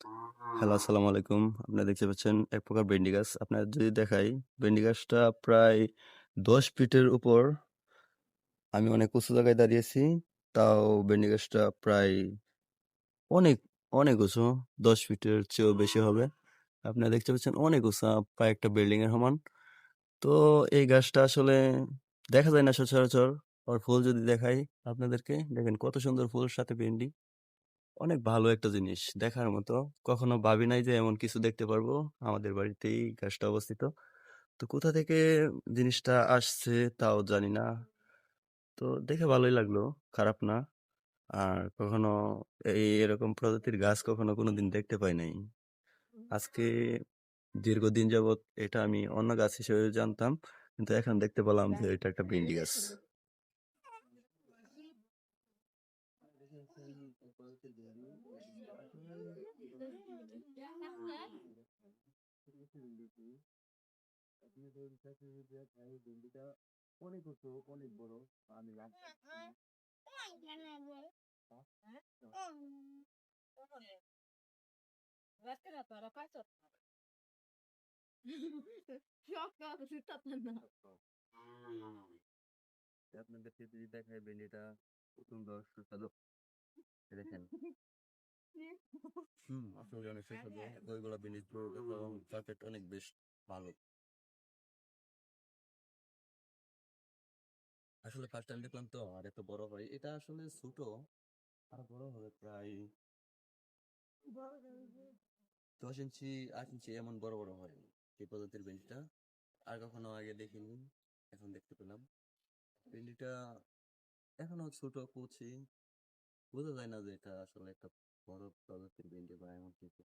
Hello, আসসালামু আলাইকুম। আপনারা দেখতে পাচ্ছেন এক প্রকার ভেন্ডি গাছ। আপনার যদি দেখাই, ভেন্ডি গাছটা প্রায় ১০ ফিটের উপর। আমি অনেক উঁচু জায়গায় দাঁড়িয়েছি। তাও ভেন্ডি গাছটা প্রায় অনেক, অনেক উঁচু। ১০ ফিটের চেয়েও বেশি হবে। আপনারা দেখতে পাচ্ছেন অনেক উঁচা, প্রায় একটা বিল্ডিং এর সমান। তো এই গাছটা আসলে দেখা যায় না সচরাচর। ওর ফুল যদি দেখাই আপনাদেরকে, দেখেন কত সুন্দর ফুল সাথে ভেন্ডি। অনেক ভালো একটা জিনিস, দেখার মতো। কখনো ভাবি নাই যে এমন কিছু দেখতে পারব। আমাদের বাড়িতেই গাছটা অবস্থিত। তো কোথা থেকে জিনিসটা আসছে তাও জানি না। তো দেখে ভালোই লাগল, খারাপ না। আর কখনো এই এরকম প্রজাতির গাছ কখনো কোনোদিন দেখতে পাই নাই। আজকে দীর্ঘদিন যাবৎ এটা আমি অন্য গাছ হিসেবে জানতাম। কিন্তু এখন দেখতে পেলাম যে এটা একটা ভেন্ডি গাছ। অনেক উঁচু, অনেক বড়। আমি আপনাদেরকে যদি দেখাই ভেন্ডিটা সুন্দর সুস্বাদু। হুম, আসলে অনেক। ওইগুলা ভেন্ডির ঝোল এবং তরকারিটা অনেক বেশ ভালো। আসলে ফার্স্ট টাইম দেখলাম তো আর এত বড় হয়। এটা আসলে ছোট। আরও বড় হবে প্রায় ১০ ইঞ্চি, ৮ ইঞ্চি এমন বড় বড় হয় এই প্রজাতির ভেন্ডিটা। আর কখনো আগে দেখিনি। এখন দেখতে পেলাম। ভেন্ডিটা এখনও ছোট কচি। বোঝা যায় না যে এটা আসলে একটা বড় প্রজাতির ভেন্ডি বা এমন কিছু।